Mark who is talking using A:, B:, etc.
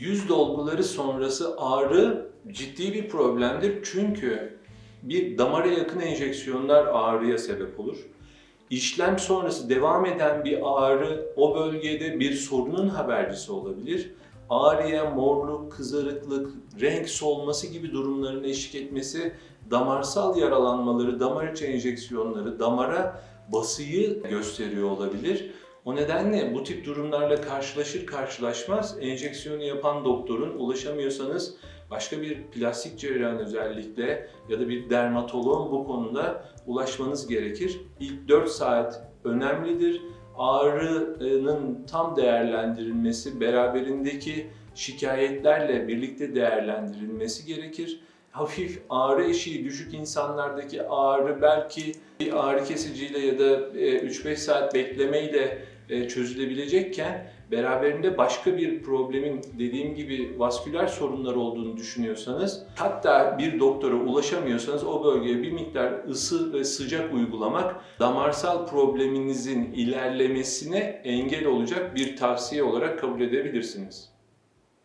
A: Yüz dolguları sonrası ağrı ciddi bir problemdir. Çünkü bir damara yakın enjeksiyonlar ağrıya sebep olur. İşlem sonrası devam eden bir ağrı o bölgede bir sorunun habercisi olabilir. Ağrıya morluk, kızarıklık, renk solması gibi durumların eşlik etmesi damarsal yaralanmaları, damar içi enjeksiyonları, damara basıyı gösteriyor olabilir. O nedenle bu tip durumlarla karşılaşır karşılaşmaz enjeksiyonu yapan doktorun ulaşamıyorsanız başka bir plastik cerrahın özellikle ya da bir dermatoloğun bu konuda ulaşmanız gerekir. İlk 4 saat önemlidir. Ağrının tam değerlendirilmesi, beraberindeki şikayetlerle birlikte değerlendirilmesi gerekir. Hafif ağrı eşiği düşük insanlardaki ağrı belki bir ağrı kesiciyle ya da e, 3-5 saat beklemeyle e, çözülebilecekken beraberinde başka bir problemin dediğim gibi vasküler sorunlar olduğunu düşünüyorsanız hatta bir doktora ulaşamıyorsanız o bölgeye bir miktar ısı ve sıcak uygulamak damarsal probleminizin ilerlemesine engel olacak bir tavsiye olarak kabul edebilirsiniz.